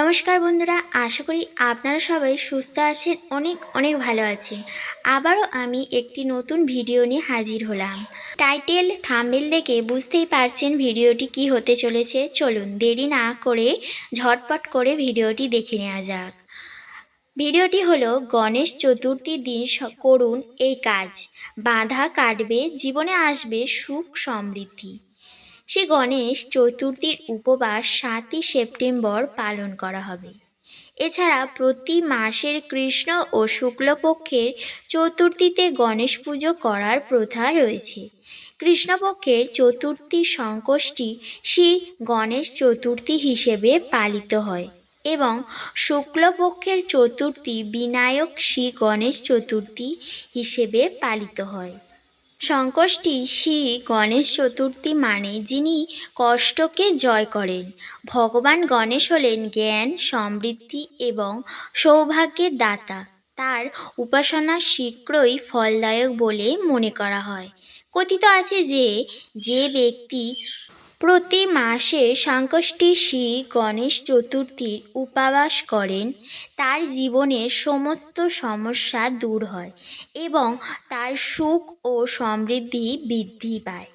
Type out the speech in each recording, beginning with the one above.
নমস্কার বন্ধুরা, আশা করি আপনারা সবাই সুস্থ আছেন, অনেক অনেক ভালো আছেন। আবারও আমি একটি নতুন ভিডিও নিয়ে হাজির হলাম। টাইটেল থাম্বেল দেখে বুঝতেই পারছেন ভিডিওটি কি হতে চলেছে। চলুন দেরি না করে ঝটপট করে ভিডিওটি দেখে নেওয়া যাক। ভিডিওটি হলো, গণেশ চতুর্থীর দিন করুন এই কাজ। বাধা কাটবে, জীবনে আসবে সুখ সমৃদ্ধি। সে গণেশ চতুর্থীর উপবাস সাতই সেপ্টেম্বর পালন করা হবে। এছাড়া প্রতি মাসের কৃষ্ণ ও শুক্লপক্ষের চতুর্থীতে গণেশ পুজো করার প্রথা রয়েছে। কৃষ্ণপক্ষের চতুর্থী সংকষ্টি শ্রী গণেশ চতুর্থী হিসেবে পালিত হয় এবং শুক্লপক্ষের চতুর্থী বিনায়ক শ্রী গণেশ চতুর্থী হিসেবে পালিত হয়। সংকষ্টি শ্রী গণেশ চতুর্থী মানে যিনি কষ্টকে জয় করেন। ভগবান গণেশ হলেন জ্ঞান, সমৃদ্ধি এবং সৌভাগ্যের দাতা। তার উপাসনা শীঘ্রই ফলদায়ক বলে মনে করা হয়। কথিত আছে যে যে ব্যক্তি প্রতি মাসে সংকষ্টি শ্রী গণেশ চতুর্থীর উপবাস করেন। তার জীবনের সমস্ত সমস্যা দূর হয় এবং তার সুখ ও সমৃদ্ধি বৃদ্ধি পায়।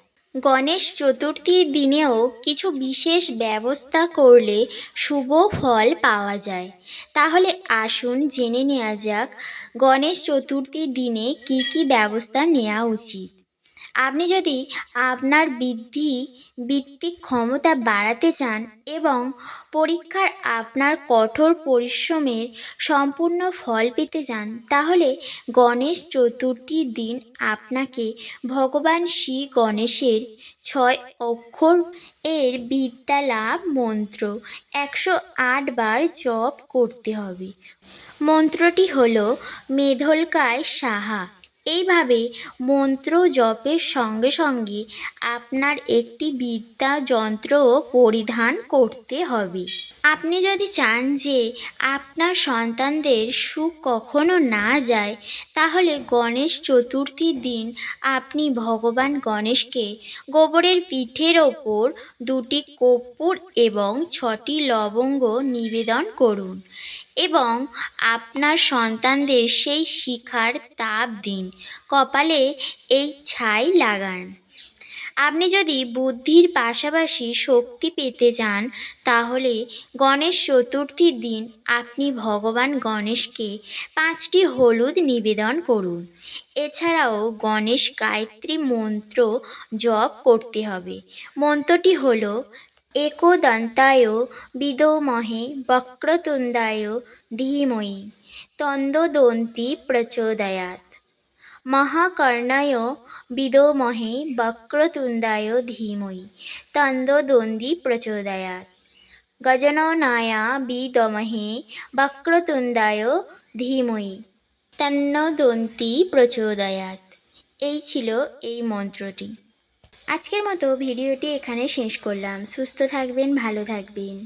গণেশ চতুর্থীর দিনেও কিছু বিশেষ ব্যবস্থা করলে শুভ ফল পাওয়া যায়। তাহলে আসুন জেনে নেওয়া যাক, গণেশ চতুর্থীর দিনে কি কি ব্যবস্থা নেওয়া উচিত? আপনি যদি আপনার বৃদ্ধি বৃত্তিক ক্ষমতা বাড়াতে চান এবং পরীক্ষার আপনার কঠোর পরিশ্রমের সম্পূর্ণ ফল পেতে চান, তাহলে গণেশ চতুর্থীর দিন আপনাকে ভগবান শ্রী গণেশের ছয় অক্ষর এর বিদ্যা লাভ মন্ত্র একশো আট বার জপ করতে হবে। মন্ত্রটি হলো, মেধলকায় সাহা। এইভাবে মন্ত্র জপের সঙ্গে সঙ্গে আপনার একটি বিদ্যা যন্ত্রও পরিধান করতে হবে। আপনি যদি চান যে আপনার সন্তানদের সুখ কখনো না যায়, তাহলে গণেশ চতুর্থীর দিন আপনি ভগবান গণেশকে গোবরের পিঠের ওপর দুটি কর্পূর এবং ছটি লবঙ্গ নিবেদন করুন। এবং আপনার সন্তানদের সেই শিখার তাপ দিন। কপালে এই ছাই লাগান। আপনি যদি বুদ্ধির পাশাপাশি শক্তি পেতে চান, তাহলে গণেশ চতুর্থীর দিন আপনি ভগবান গণেশকে পাঁচটি হলুদ নিবেদন করুন। এছাড়াও গণেশ গায়ত্রী মন্ত্র জপ করতে হবে। মন্ত্রটি হলো একদন্তায় বিদোমহে বক্রতুণ্ডায় ধীমহি তন্দদন্তি প্রচোদয়াৎ। মহাকর্ণায় বিদোমহে বক্রতুণ্ডায় ধীমহি তন্দদন্তি প্রচোদয়াৎ। গজননায়া বিদমহে বক্রতুণ্ডায় ধীমহি তন্নদন্তি প্রচোদয়াৎ। এই ছিল এই মন্ত্রটি। আজকের মতো ভিডিওটি এখানে শেষ করলাম। সুস্থ থাকবেন ভালো থাকবেন।